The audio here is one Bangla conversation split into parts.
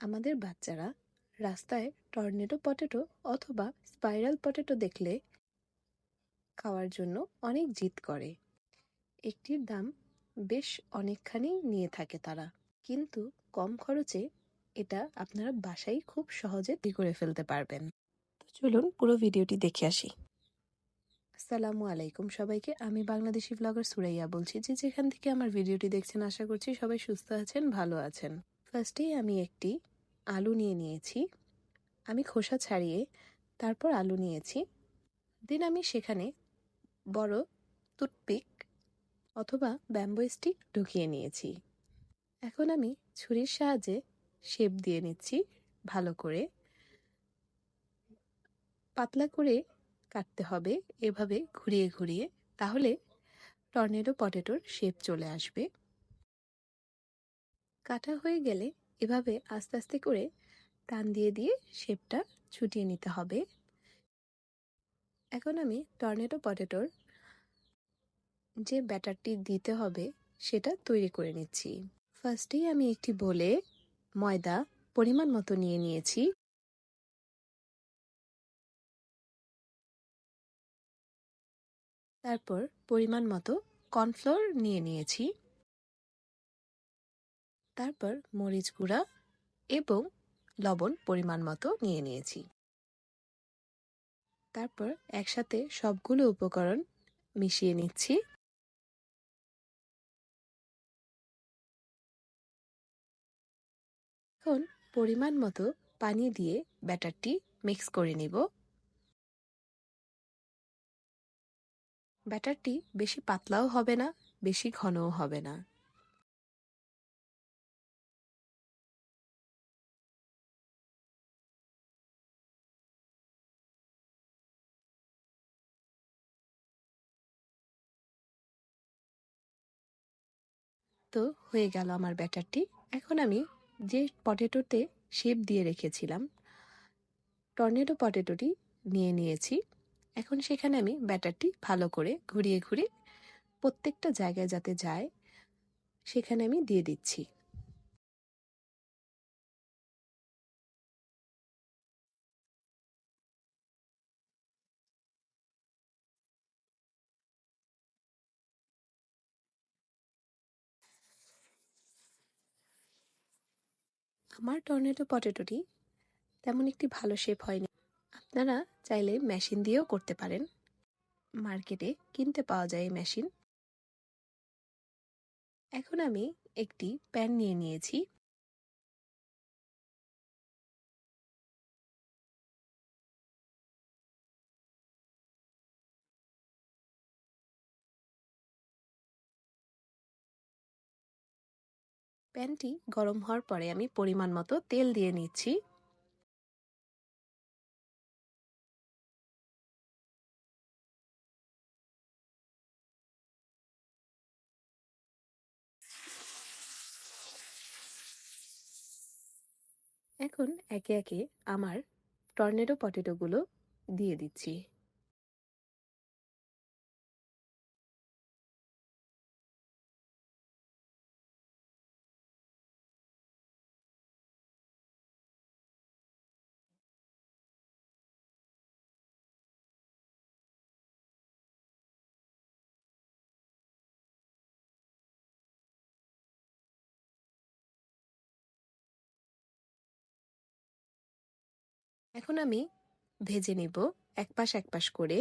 আমাদের বাচ্চারা রাস্তায় টর্নেডো পটেটো অথবা স্পাইরাল পটেটো দেখলে খাওয়ার জন্য অনেক জিদ করে। একটির দাম বেশ অনেকখানি নিয়ে থাকে তারা। কিন্তু কম খরচে এটা আপনারা বাসায় খুব সহজে করে ফেলতে পারবেন। তো চলুন পুরো ভিডিওটি দেখে আসি। আসসালামু আলাইকুম সবাইকে। আমি বাংলাদেশি ব্লগার সুরাইয়া বলছি। যে যেখান থেকে আমার ভিডিওটি দেখছেন, আশা করছি সবাই সুস্থ আছেন, ভালো আছেন। ফার্স্টেই আমি একটি আলু নিয়ে নিয়েছি। আমি খোসা ছাড়িয়ে তারপর আলু নিয়েছি। দেন আমি সেখানে বড় টুথপিক অথবা ব্যাম্বো স্টিক ঢুকিয়ে নিয়েছি। এখন আমি ছুরির সাহায্যে শেপ দিয়ে নিচ্ছি ভালো করে। পাতলা করে কাটতে হবে এভাবে ঘুরিয়ে ঘুরিয়ে, তাহলে টর্নেডো পটেটোর শেপ চলে আসবে। কাটা হয়ে গেলে এভাবে আস্তে আস্তে করে টান দিয়ে দিয়ে শেপটা ছুটিয়ে নিতে হবে। এখন আমি টর্নেটো পটেটোর যে ব্যাটারটি দিতে হবে সেটা তৈরি করে নিচ্ছি। ফার্স্টেই আমি একটি বলে ময়দা পরিমাণ মতো নিয়ে নিয়েছি। তারপর পরিমাণ মতো কর্নফ্লোর নিয়ে নিয়েছি। তারপর মরিচ গুঁড়া এবং লবণ পরিমাণ মতো নিয়ে নিয়েছি। তারপর একসাথে সবগুলো উপকরণ মিশিয়ে নিচ্ছি। এখন পরিমাণ মতো পানি দিয়ে ব্যাটারটি মিক্স করে নিব। ব্যাটারটি বেশি পাতলাও হবে না, বেশি ঘনও হবে না। তো হয়ে গেল আমার ব্যাটারটি। এখন আমি যে পটেটোতে শেপ দিয়ে রেখেছিলাম, টর্নেডো পটেটোটি নিয়ে নিয়েছি। এখন সেখানে আমি ব্যাটারটি ভালো করে ঘুরিয়ে ঘুরিয়ে প্রত্যেকটা জায়গায় যাতে যায়, সেখানে আমি দিয়ে দিচ্ছি। আমার টর্নেটো পটেটোটি তেমন একটি ভালো শেপ হয়নি। আপনারা চাইলে মেশিন দিয়েও করতে পারেন। মার্কেটে কিনতে পাওয়া যায় এই মেশিন এখন আমি একটি প্যান নিয়ে নিয়েছি। প্যানটি গরম হওয়ার পরে আমি পরিমাণ মতো তেল দিয়ে নিচ্ছি। এখন একে একে আমার টর্নেডো পটেটোগুলো দিয়ে দিচ্ছি। এখন আমি ভেজে নিব এক পাশ এক পাশ করে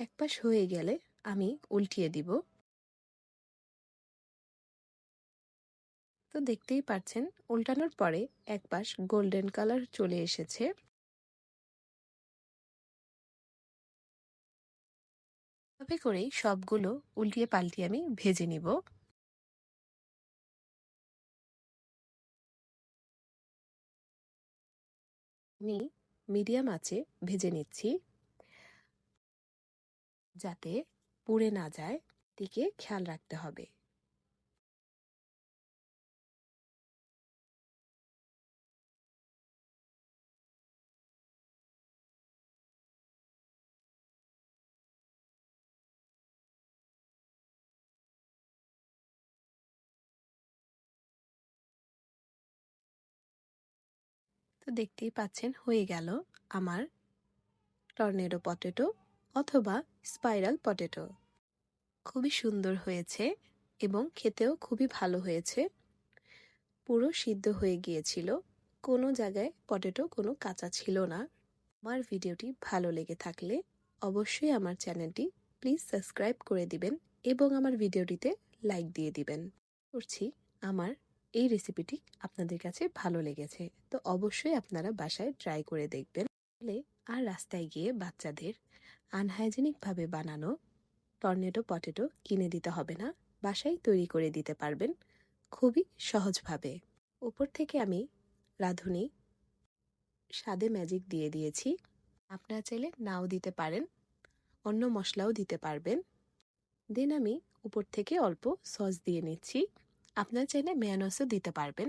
একপাশ হয়ে গেলে আমি উল্টিয়ে দিব। তো দেখতেই পাচ্ছেন, উল্টানোর পরে একপাশ গোল্ডেন কালার চলে এসেছে। তবে করেই সবগুলো উল্টিয়ে পাল্টিয়ে আমি ভেজে নিব। আমি মিডিয়াম আছে ভেজে নিচ্ছি। যাতে পুড়ে না যায়, দিকে খেয়াল রাখতে হবে। তো দেখতেই পাচ্ছেন, হয়ে গেল আমার টর্নেডো পটেটো। অথবা স্পাইরাল পটেটো। খুবই সুন্দর হয়েছে এবং খেতেও খুবই ভালো হয়েছে। পুরো সিদ্ধ হয়ে গিয়েছিল। কোনো জায়গায় পটেটো কোনো কাঁচা ছিল না। আমার ভিডিওটি ভালো লেগে থাকলে অবশ্যই আমার চ্যানেলটি প্লিজ সাবস্ক্রাইব করে দিবেন এবং আমার ভিডিওটিতে লাইক দিয়ে দিবেন। করছি, আমার এই রেসিপিটি আপনাদের কাছে ভালো লেগেছে, তো অবশ্যই আপনারা বাসায় ট্রাই করে দেখবেন। আর রাস্তায় গিয়ে বাচ্চাদের আনহাইজেনিকভাবে বানানো টর্নেডো পটেটো কিনে দিতে হবে না, বাসায় তৈরি করে দিতে পারবেন খুবই সহজভাবে। উপর থেকে আমি রাঁধুনি। স্বাদে ম্যাজিক দিয়ে দিয়েছি। আপনারা চাইলে নাও দিতে পারেন, অন্য মশলাও দিতে পারবেন। দেন আমি উপর থেকে অল্প সস দিয়ে নিচ্ছি। আপনারা চাইলে মেয়ানসও দিতে পারবেন।